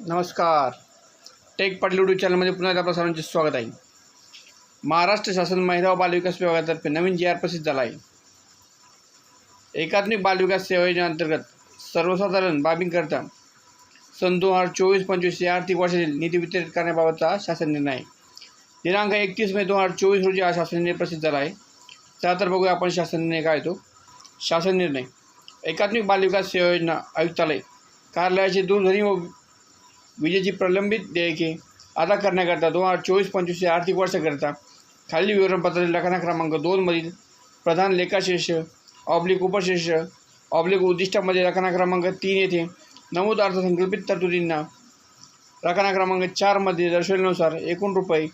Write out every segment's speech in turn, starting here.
नमस्कार. Take Patil YouTube चॅनलमध्ये पुन्हा एकदा आपल्या सर्वांचे स्वागत आहे. महाराष्ट्र शासन महिला व बालविकास विभागातर्फे नवीन जी आर प्रसिद्ध झाला आहे. एकात्मिक बालविकास सेवा योजनेअंतर्गत सर्वसाधारण बाबींकरता सन दोन हजार चोवीस पंचवीस या आर्थिक वर्षातील निधी वितरित करण्याबाबतचा शासन निर्णय आहे. दिनांक एकतीस मे दोन हजार चोवीस रोजी हा शासन निर्णय प्रसिद्ध झाला आहे. चला तर बघूया आपण शासन निर्णय काय तो. शासन निर्णय. एकात्मिक बालविकास सेवा योजना आयुक्तालय. कार्यालयाचे दूरध्वनी व विजेची प्रलंबित देयके अदा करण्याकरता दोन हज़ार चोवीस पंचवीस या आर्थिक वर्षाकरता खालील विवरणपत्र लेखना क्रमांक दोनमधील प्रधान लेखाशीर्ष ऑब्लिक उपशीर्ष ऑब्लिक उद्दिष्टामध्ये रखना क्रमांक तीन येथे, नमूद अर्थसंकल्पित तरतुदींना रखना क्रमांक चारमध्ये दर्शवल्यानुसार एकूण रुपये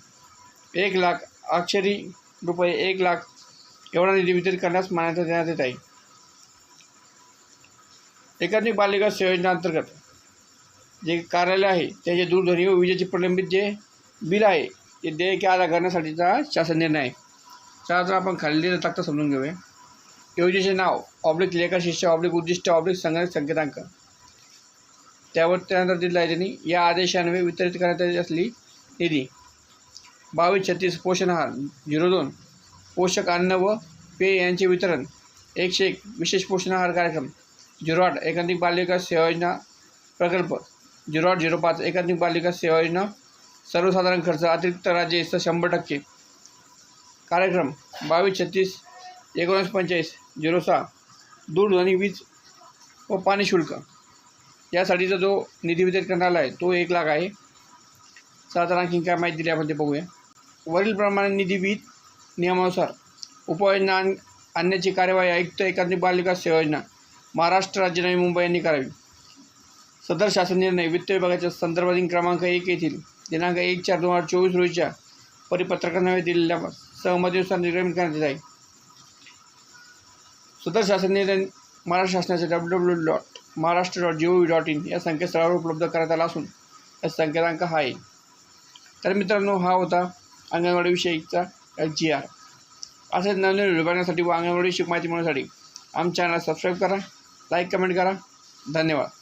एक लाख, अक्षरी रुपये एक लाख एवढा निधी वितरित करण्यास मान्यता देण्यात येत आहे. एकात्मिक सेवा योजनेअंतर्गत जे कार्यालय आहे त्याचे दूरध्वनी व विजेचे प्रलंबित जे बिल आहे ते देयके आदा करण्यासाठीचा शासन निर्णय आहे. चला तर आपण खाली दिलेलं तक्ता समजून घेऊया. योजनेचे नाव ऑब्लिक लेखा शिष्य ऑब्लिक उद्दिष्ट ऑब्लिक संगणक संकेतांक. त्यावर त्यानंतर दिलं आहे त्यांनी या आदेशान्वये वितरित करण्यात आली असली निधी. बावीस छत्तीस पोषण आहार झिरो दोन पोषक अन्न व पेय यांचे वितरण एकशे एक विशेष पोषण आहार कार्यक्रम झिरो आठ एकाधिक बालविकास सेवा योजना प्रकल्प झिरो आठ झिरो पाच एकात्मिक पालिका सेवा योजना सर्वसाधारण खर्च अतिरिक्त राज्य हिस्सा शंभर टक्के. कार्यक्रम बावीस छत्तीस एकोणीस पंचेचाळीस झिरो सहा दूरध्वनी वीज व पाणी शुल्क. यासाठीचा जो निधी वितरित करण्यात आला आहे तो एक लाख आहे. साधारण आणखी काय माहिती दिली आपण ते बघूया. वरीलप्रमाणे निधी विहित नियमानुसार उपाययोजना आण आणण्याची कार्यवाही आयुक्त एकात्मिक बालविकास सेवा योजना महाराष्ट्र राज्य नवी मुंबई यांनी करावी. सदर शासन निर्णय वित्त विभागाच्या संदर्भाधीन क्रमांक एक येथील दिनांक एक चार दोन हजार चोवीस रोजीच्या परिपत्रकांना दिलेल्या सहमतीनुसार निर्गमित करण्यात येत आहे. सदर शासन निर्णय महाराष्ट्र शासनाच्या W W dot Maharashtra dot G O V dot in या संकेतस्थळावर उपलब्ध करण्यात आला असून या संकेतांक हा आहे. तर मित्रांनो हा होता अंगणवाडीविषयीचा जी आर असेच नवीन विभागण्यासाठी व अंगणवाडीविषयी माहिती मिळवण्यासाठी आमच्या चॅनल सबस्क्राईब करा लाईक कमेंट करा. धन्यवाद.